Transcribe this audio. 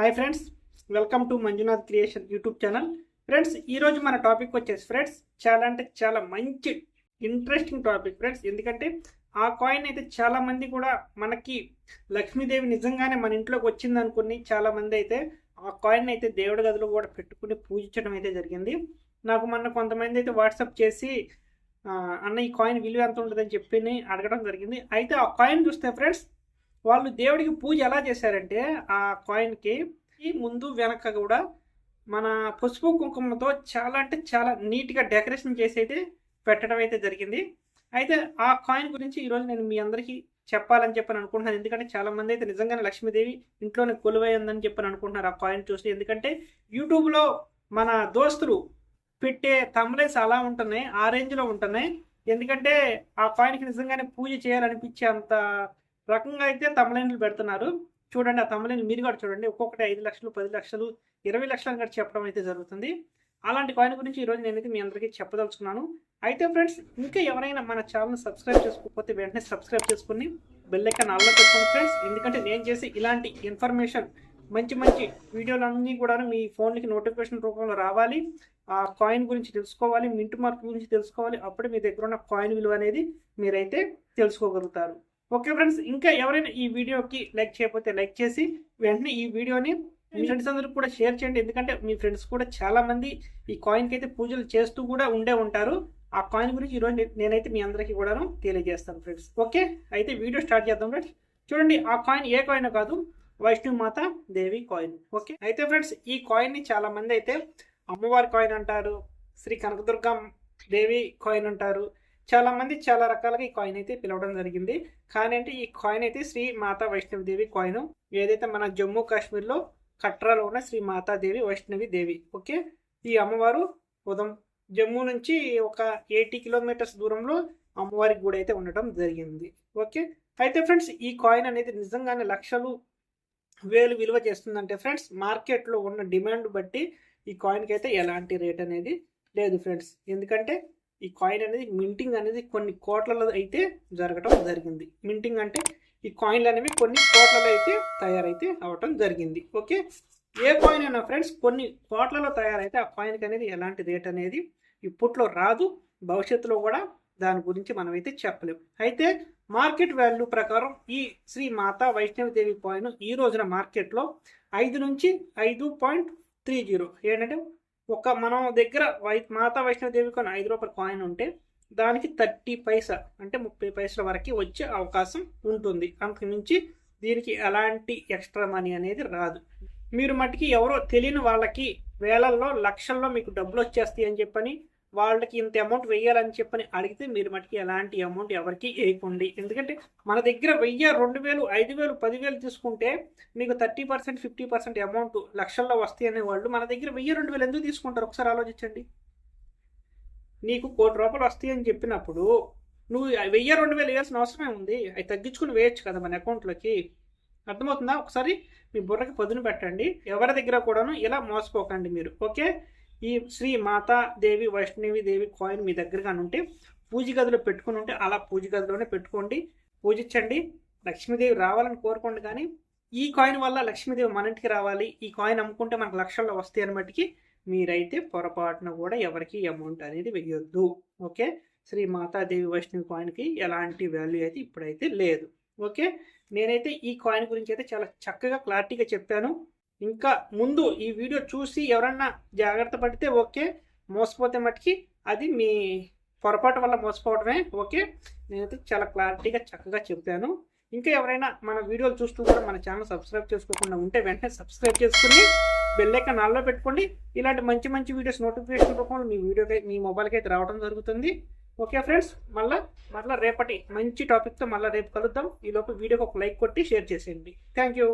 Hi friends welcome to Manjunath creation YouTube channel friends ఈరోజు మన topic వచ్చేసి friends చాలా అంటే చాలా మంచి ఇంట్రెస్టింగ్ టాపిక్ ఫ్రెండ్స్ ఎందుకంటే ఆ కాయిన్ అయితే చాలా మంది కూడా మనకి లక్ష్మీదేవి నిజంగానే మన ఇంట్లోకి వచ్చింది అనుకుని చాలా మంది అయితే ఆ కాయిన్ అయితే దేవుడి గదిలో కూడా పెట్టుకుని పూజించడం అయితే జరిగింది. నాకు మొన్న కొంతమంది అయితే వాట్సాప్ చేసి అన్న ఈ కాయిన్ విలువ ఎంత ఉంటుందని చెప్పి అడగడం జరిగింది. అయితే ఆ కాయిన్ చూస్తే ఫ్రెండ్స్ వాళ్ళు దేవుడికి పూజ ఎలా చేశారంటే ఆ కాయిన్కి ముందు వెనక కూడా మన పసుపు కుంకుమతో చాలా అంటే చాలా నీట్గా డెకరేషన్ చేసి అయితే పెట్టడం అయితే జరిగింది. అయితే ఆ కాయిన్ గురించి ఈరోజు నేను మీ అందరికీ చెప్పాలని చెప్పని అనుకుంటున్నాను. ఎందుకంటే చాలా మంది అయితే నిజంగానే లక్ష్మీదేవి ఇంట్లోనే కొలువై ఉందని చెప్పని అనుకుంటున్నారు ఆ కాయిన్ చూసి. ఎందుకంటే యూట్యూబ్లో మన దోస్తులు పెట్టే తమ్లైస్ అలా ఉంటున్నాయి ఆ రేంజ్లో ఉంటున్నాయి. ఎందుకంటే ఆ కాయిన్కి నిజంగానే పూజ చేయాలనిపించే అంత రకంగా అయితే తమలైన్లు పెడుతున్నారు. చూడండి ఆ తమలైన్ మీరు కూడా చూడండి. ఒక్కొక్కటి ఐదు లక్షలు పది లక్షలు ఇరవై లక్షలు కూడా చెప్పడం అయితే జరుగుతుంది. అలాంటి కాయిన్ గురించి ఈరోజు నేనైతే మీ అందరికీ చెప్పదలుచుకున్నాను. అయితే ఫ్రెండ్స్ ఇంకా ఎవరైనా మన ఛానల్ సబ్స్క్రైబ్ చేసుకోకపోతే వెంటనే సబ్స్క్రైబ్ చేసుకుని బెల్ ఐకాన్ ఆల్లో పెట్టుకోండి ఫ్రెండ్స్. ఎందుకంటే నేను చేసే ఇలాంటి ఇన్ఫర్మేషన్ మంచి మంచి వీడియోలన్నీ కూడా మీ ఫోన్కి నోటిఫికేషన్ రూపంలో రావాలి. ఆ కాయిన్ గురించి తెలుసుకోవాలి మింట్ మార్క్ గురించి తెలుసుకోవాలి. అప్పుడే మీ దగ్గర ఉన్న కాయిన్ విలువ అనేది మీరైతే తెలుసుకోగలుగుతారు. ఓకే ఫ్రెండ్స్ ఇంకా ఎవరైనా ఈ వీడియోకి లైక్ చేయకపోతే లైక్ చేసి వెంటనే ఈ వీడియోని మీ ఫ్రెండ్స్ అందరూ కూడా షేర్ చేయండి. ఎందుకంటే మీ ఫ్రెండ్స్ కూడా చాలా మంది ఈ కాయిన్కి అయితే పూజలు చేస్తూ కూడా ఉండే ఉంటారు. ఆ కాయిన్ గురించి ఈరోజు నేనైతే మీ అందరికీ కూడాను తెలియజేస్తాను ఫ్రెండ్స్ ఓకే అయితే వీడియో స్టార్ట్ చేద్దాం ఫ్రెండ్స్ చూడండి ఆ కాయిన్ ఏ కాయిన్ కాదు వైష్ణవి మాత దేవి కాయిన్ ఓకే అయితే ఫ్రెండ్స్ ఈ కాయిన్ని చాలా మంది అయితే అమ్మవారి కాయిన్ అంటారు శ్రీ కనకదుర్గం దేవి కాయిన్ అంటారు చాలామంది చాలా రకాలుగా ఈ కాయిన్ అయితే పిలవడం జరిగింది. కానీ అంటే ఈ కాయిన్ అయితే శ్రీ మాతా వైష్ణవిదేవి కాయిన్ ఏదైతే మన జమ్మూ కాశ్మీర్లో కట్రాలో ఉన్న శ్రీ మాతాదేవి వైష్ణవి దేవి ఓకే? ఈ అమ్మవారు ఉదయం జమ్మూ నుంచి ఒక ఎయిటీ కిలోమీటర్స్ దూరంలో అమ్మవారి గుడి అయితే ఉండటం జరిగింది. ఓకే? అయితే ఫ్రెండ్స్ ఈ కాయిన్ అనేది నిజంగానే లక్షలు వేలు విలువ చేస్తుందంటే ఫ్రెండ్స్ మార్కెట్లో ఉన్న డిమాండ్ బట్టి ఈ కాయిన్కి అయితే ఎలాంటి రేట్ అనేది లేదు ఫ్రెండ్స్. ఎందుకంటే ఈ కాయిన్ అనేది మింటింగ్ అనేది కొన్ని కోట్లలో అయితే జరగటం జరిగింది. మింటింగ్ అంటే ఈ కాయిన్లు అనేవి కొన్ని కోట్లలో అయితే తయారైతే అవటం జరిగింది. ఓకే ఏ కాయిన్ అయినా ఫ్రెండ్స్ కొన్ని కోట్లలో తయారైతే ఆ కాయిన్కి అనేది ఎలాంటి రేట్ అనేది ఇప్పట్లో రాదు. భవిష్యత్తులో కూడా దాని గురించి మనమైతే చెప్పలేం. అయితే మార్కెట్ వాల్యూ ప్రకారం ఈ శ్రీ మాతా వైష్ణవిదేవి కాయిన్ ఈ రోజున మార్కెట్లో ఐదు నుంచి ఐదు పాయింట్ త్రీ జీరో ఏంటంటే ఒక మనం దగ్గర వై మాతా వైష్ణవి దేవి ఐదు రూపాయల కాయిన్ ఉంటే దానికి థర్టీ పైసా అంటే ముప్పై పైసల వరకు వచ్చే అవకాశం ఉంటుంది. అంతకు మించి దీనికి ఎలాంటి ఎక్స్ట్రా మనీ అనేది రాదు. మీరు మటుకి ఎవరో తెలియని వాళ్ళకి వేలల్లో లక్షల్లో మీకు డబ్బులు వచ్చేస్తాయి అని చెప్పని వాళ్ళకి ఇంత అమౌంట్ వేయాలని చెప్పని అడిగితే మీరు మటుకి ఎలాంటి అమౌంట్ ఎవరికి వేయకండి. ఎందుకంటే మన దగ్గర వెయ్యి రెండు వేలు ఐదు వేలు పదివేలు తీసుకుంటే మీకు thirty percent fifty percent amount లక్షల్లో వస్తాయి అనే వాళ్ళు మన దగ్గర వెయ్యి రెండు వేలు ఎందుకు తీసుకుంటారు? ఒకసారి ఆలోచించండి. నీకు కోటి రూపాయలు వస్తాయి అని చెప్పినప్పుడు నువ్వు వెయ్యి రెండు వేలు వేయాల్సిన అవసరమే ఉంది. అవి తగ్గించుకుని వేయచ్చు కదా మన అకౌంట్లోకి అర్థమవుతుందా? ఒకసారి మీ బుర్రకి పదును పెట్టండి. ఎవరి దగ్గర కూడాను ఇలా మోసపోకండి మీరు. ఓకే? ఈ శ్రీ మాతా దేవి వైష్ణవి దేవి కాయిన్ మీ దగ్గర కానీ ఉంటే పూజ గదిలో పెట్టుకుని ఉంటే అలా పూజ గదిలోనే పెట్టుకోండి. పూజించండి. లక్ష్మీదేవి రావాలని కోరుకోండి కానీ ఈ కాయిన్ వల్ల లక్ష్మీదేవి మన ఇంటికి రావాలి. ఈ కాయిన్ అమ్ముకుంటే మనకు లక్షల్లో వస్తాయి అని మీరైతే పొరపాటున కూడా ఎవరికి అమౌంట్ అనేది వెయ్యొద్దు ఓకే? శ్రీ మాతాదేవి వైష్ణవి కాయిన్కి ఎలాంటి వాల్యూ అయితే ఇప్పుడైతే లేదు. ఓకే? నేనైతే ఈ కాయిన్ గురించి అయితే చాలా చక్కగా క్లారిటీగా చెప్పాను. ఇంకా ముందు ఈ వీడియో చూసి ఎవరన్నా జాగ్రత్త పడితే ఓకే మోసపోతే మట్టికి అది మీ పొరపాటు వల్ల మోసపోవడమే ఓకే? నేనైతే చాలా క్లారిటీగా చక్కగా చెబుతాను ఇంకా ఎవరైనా మన వీడియోలు చూస్తూ కూడా మన ఛానల్ సబ్స్క్రైబ్ చేసుకోకుండా ఉంటే వెంటనే సబ్స్క్రైబ్ చేసుకుని బెల్ నాల్లో పెట్టుకోండి. ఇలాంటి మంచి మంచి వీడియోస్ నోటిఫికేషన్ రూపంలో మీ వీడియోకి మీ మొబైల్కి అయితే రావడం జరుగుతుంది. ఓకే ఫ్రెండ్స్ మళ్ళీ మళ్ళీ రేపటి మంచి టాపిక్తో మళ్ళీ రేపు కలుద్దాం. ఈ లోపల వీడియోకి ఒక లైక్ కొట్టి షేర్ చేసేయండి. Thank you.